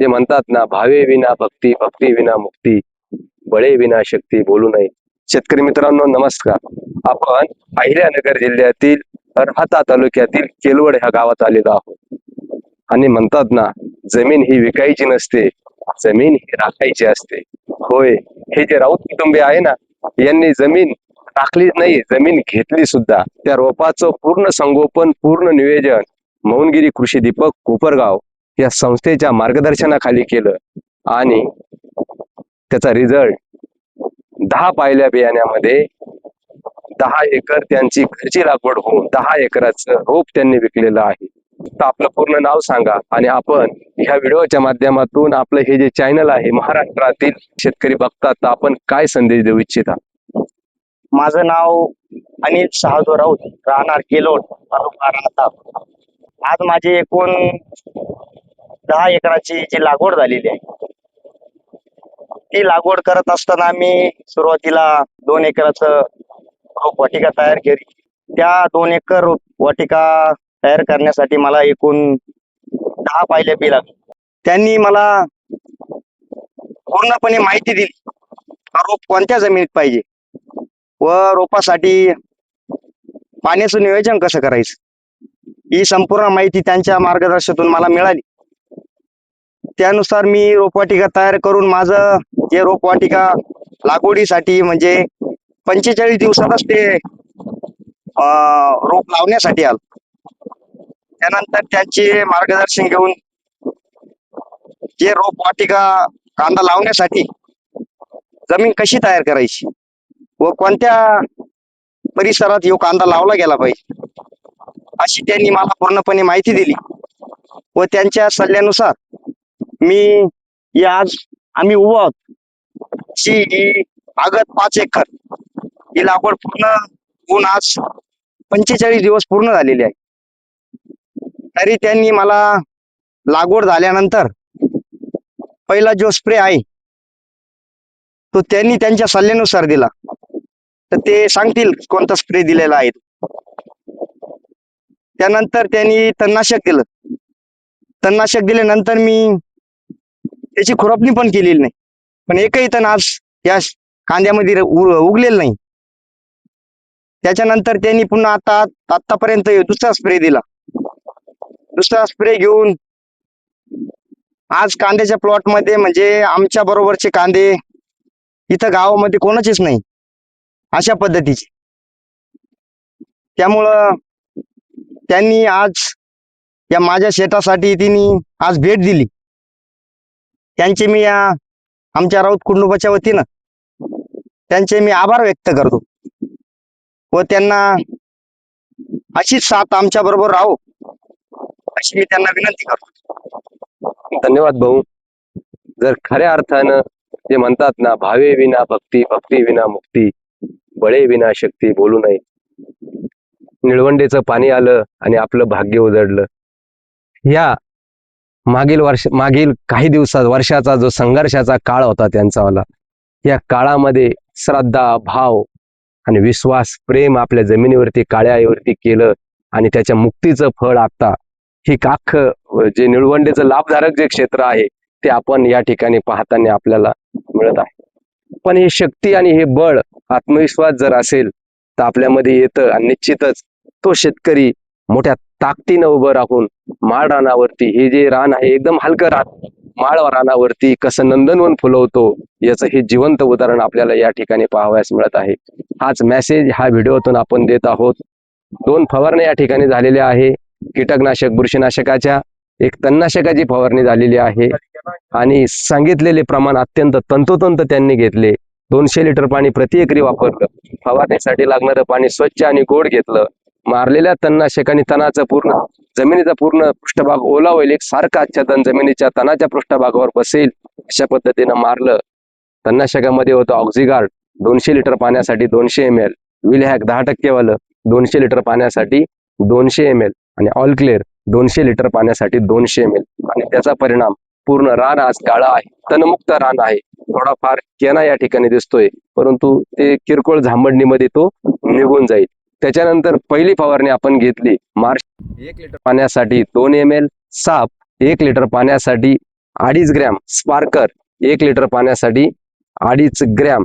जे म्हणतात ना भावे विना भक्ती भक्ती विना मुक्ती बळे विना शक्ती बोलू नये. शेतकरी मित्रांनो नमस्कार. आपण अहिल्यानगर जिल्ह्यातील राहता तालुक्यातील केलवड ह्या गावात आलेलो आहोत. आणि म्हणतात ना जमीन ही विकायची नसते जमीन ही राखायची असते. होय हे जे राऊत कुटुंबे आहे ना यांनी जमीन टाकली नाही जमीन घेतली सुद्धा. त्या रोपाचं पूर्ण संगोपन पूर्ण नियोजन मौनगिरी कृषी दीपक कोपरगाव या संस्थेच्या मार्गदर्शनाखाली केलं. आणि त्याचा रिझल्ट दहा पायल्या बियाण्यामध्ये दहा एकर त्यांची घरची लागवड होऊन दहा एकराचं रोप त्यांनी विकलेलं आहे. तर आपलं पूर्ण नाव सांगा आणि आपण ह्या व्हिडिओच्या माध्यमातून आपलं हे जे चॅनल आहे महाराष्ट्रातील शेतकरी बघतात तर आपण काय संदेश देऊ इच्छिता? माझं नाव अनिल शहाजो राऊत राहणार केलोट तालुका राहता. आज माझी एकूण दहा एकराची जी लागवड झालेली आहे ती लागवड करत असताना मी सुरुवातीला दोन एकराचं रोप वाटिका तयार केली. त्या दोन एकर रोप वाटिका तयार करण्यासाठी मला एकूण दहा पायल्या बी लागली त्यांनी मला पूर्णपणे माहिती दिली रोप कोणत्या जमिनीत पाहिजे व रोपासाठी पाण्याचं नियोजन कसं करायचं ही संपूर्ण माहिती त्यांच्या मार्गदर्शनातून मला मिळाली. त्यानुसार मी रोपवाटिका तयार करून माझं जे रोपवाटिका लागवडीसाठी म्हणजे पंचेचाळीस दिवसातच ते अं, रोप लावण्यासाठी आलं. त्यानंतर त्यांचे मार्गदर्शन घेऊन जे रोपवाटिका कांदा लावण्यासाठी जमीन कशी तयार करायची व कोणत्या परिसरात यो कांदा लावला गेला पाहिजे अशी त्यांनी मला पूर्णपणे माहिती दिली व त्यांच्या सल्ल्यानुसार मी ही आज आम्ही उभो आहोत. शी ही आगत पाच एकर. ही लागवड पूर्ण होऊन आज पंचेचाळीस दिवस पूर्ण झालेली आहे. तरी त्यांनी मला लागवड झाल्यानंतर पहिला जो स्प्रे आहे तो त्यांनी त्यांच्या सल्ल्यानुसार दिला. तर ते सांगतील कोणता स्प्रे दिलेला आहे. त्यानंतर त्यांनी तणनाशक दिलं. तणनाशक दिल्यानंतर मी त्याची खुरपणी पण केलेली नाही. पण एकही तण आज या कांद्यामध्ये उ- उगलेलं नाही. त्याच्यानंतर त्यांनी पुन्हा आता आतापर्यंत दुसरा स्प्रे दिला. दुसरा स्प्रे घेऊन आज कांद्याच्या प्लॉटमध्ये म्हणजे आमच्या बरोबरचे कांदे इथं गावामध्ये कोणाचेच नाही. अशा पद्धतीचे. त्यामुळं त्यांनी आज या माझ्या शेतासाठी तिने आज भेट दिली. त्यांचे मी या आमच्या राऊत कुटुंबाच्या वतीनं त्यांचे मी आभार व्यक्त करतो. व त्यांना अशीच साथ आमच्या बरोबर राहो अशी मी त्यांना विनंती करतो. धन्यवाद भाऊ. जर खऱ्या अर्थानं जे म्हणतात ना भावे विना भक्ती भक्ती विना मुक्ती बळे विना शक्ती बोलू नये. निळवंडेचं पाणी आलं आणि आपलं भाग्य उजडलं. या मागील वर्ष मागील काही दिवसात वर्षाचा जो संघर्षाचा काळ होता त्यांचावाला या काळामध्ये श्रद्धा भाव आणि विश्वास प्रेम आपल्या जमिनीवरती काळ्यावरती केलं आणि त्याच्या मुक्तीचं फळ आता ही काख जे निळवंडेचं लाभधारक जे क्षेत्र आहे ते आपण या ठिकाणी पाहताना आपल्याला मिळत आहे. पण ही शक्ती आणि हे बळ आत्मविश्वास जर असेल तर आपल्यामध्ये येतं आणि निश्चितच तो शेतकरी मोठ्या ताकदीनं उभं राहून माळ रानावरती हे जे रान आहे एकदम हलकं रान माळ रानावरती कसं नंदनवन फुलवतो याचं हे जिवंत उदाहरण आपल्याला या ठिकाणी पाहावयास मिळत आहे. हाच मेसेज हा व्हिडिओतून आपण देत आहोत. दोन फवारण्या या ठिकाणी झालेल्या आहे. कीटकनाशक बुरशीनाशकाच्या एक तणनाशकाची फवारणी झालेली आहे. आणि सांगितलेले प्रमाण अत्यंत तंतोतंत त्यांनी घेतले. दोनशे लिटर पाणी प्रति एकरी वापरलं. फवारणीसाठी लागणारं पाणी स्वच्छ आणि गोड घेतलं. मारलेल्या तणनाशकाने तणाचा पूर्ण जमिनीचा पूर्ण पृष्ठभाग ओला होईल. एक सारखा आच्छादन जमिनीच्या तणाच्या पृष्ठभागावर बसेल अशा पद्धतीनं मारलं. तणनाशकामध्ये होतं ऑक्झिगार्ड दोनशे लिटर पाण्यासाठी दोनशे एम एल विलहॅक दहा टक्केवालं दोनशे लिटर पाण्यासाठी दोनशे एम एल आणि ऑल क्लिअर दोनशे लिटर पाण्यासाठी दोनशे एम एल आणि त्याचा परिणाम पूर्ण रान आज काळा आहे. तणमुक्त रान आहे. थोडाफार केना या ठिकाणी दिसतोय परंतु ते किरकोळ झांबडणीमध्ये तो निघून जाईल. त्याच्यानंतर पहिली फवारणी आपण घेतली मार्च एक लिटर पाण्यासाठी दोन एम एल साप एक लिटर पाण्यासाठी अडीच ग्रॅम स्पार्कर एक लिटर पाण्यासाठी अडीच ग्रॅम.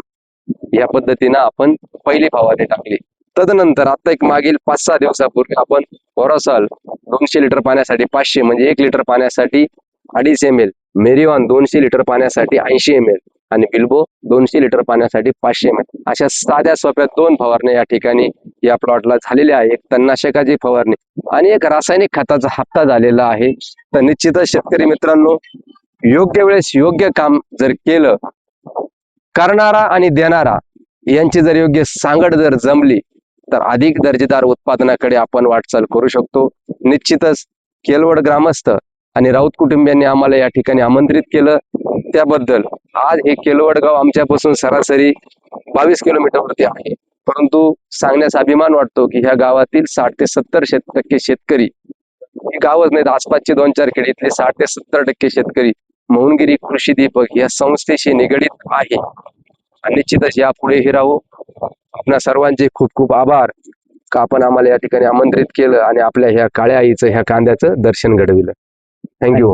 या पद्धतीनं आपण पहिली फवारणी टाकली. तदनंतर आता एक मागील पाच सहा दिवसापूर्वी आपण ओरासॉल दोनशे लिटर पाण्यासाठी पाचशे म्हणजे एक लिटर पाण्यासाठी अडीच एम एल मेरिऑन दोनशे लिटर पाण्यासाठी ऐंशी एम एल आणि बिल्बो दोनशे लिटर पाण्यासाठी पाचशे एम एल अशा साध्या सोप्या दोन फवारण्या या ठिकाणी या प्लॉटला झालेली आहे. एक तणनाशकाची फवारणी. आणि एक रासायनिक खताचा हप्ता झालेला आहे. तर निश्चितच शेतकरी मित्रांनो योग्य वेळेस योग्य काम जर केलं करणारा आणि देणारा यांची जर योग्य सांगड जर जमली तर अधिक दर्जेदार उत्पादनाकडे आपण वाटचाल करू शकतो. निश्चितच केलवड ग्रामस्थ आणि राऊत कुटुंबियांनी आम्हाला या ठिकाणी आमंत्रित केलं. त्याबद्दल आज हे केलवड गाव आमच्यापासून सरासरी बावीस किलोमीटरवरती आहे. परंतु सांगण्यास अभिमान वाटतो की ह्या गावातील साठ ते सत्तर टक्के शेतकरी ही गावच नाहीत आसपासचे दोन चार खेडे इथले साठ ते सत्तर टक्के शेतकरी मोहनगिरी कृषी दीपक या संस्थेशी निगडीत आहे. आणि निश्चितच यापुढेही राहू. आपल्या सर्वांचे खूप खूप आभार. का आपण आम्हाला या ठिकाणी आमंत्रित केलं आणि आपल्या ह्या काळ्या आईचं ह्या कांद्याचं दर्शन घडविलं. थँक्यू